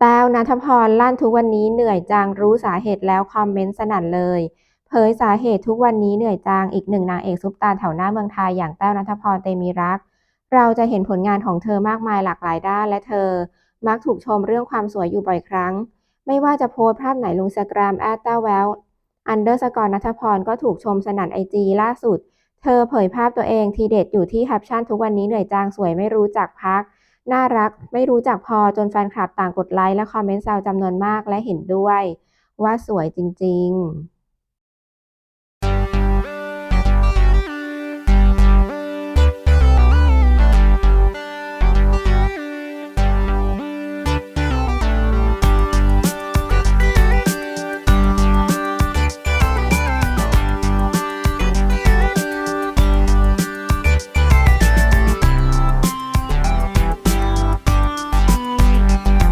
แต้วณัฐพรลั่นทุกวันนี้เหนื่อยจังรู้สาเหตุแล้วคอมเมนต์สนั่นเลย เผยสาเหตุทุกวันนี้เหนื่อยจังอีกหนึ่งนางเอกซุปตาแถวหน้าเมืองไทยอย่างแต้วณัฐพรเตมีรัก เราจะเห็นผลงานของเธอมากมายหลากหลายด้านและเธอ มักถูกชมเรื่องความสวยอยู่บ่อยครั้ง ไม่ว่าจะโพสภาพไหนลงสกรามแอดแต้วแววอันเดอร์สกอร์นัทพรก็ถูกชมสนั่นไอจีล่าสุด เธอเผยภาพตัวเองทีเด็ดอยู่ที่แคปชั่นทุกวันนี้เหนื่อยจังสวยไม่รู้จักพัก น่ารักไม่รู้จักพอจนแฟนคลับต่างกดไลค์และคอมเมนต์แซวจำนวนมากและเห็นด้วย ว่าสวยจริง ๆ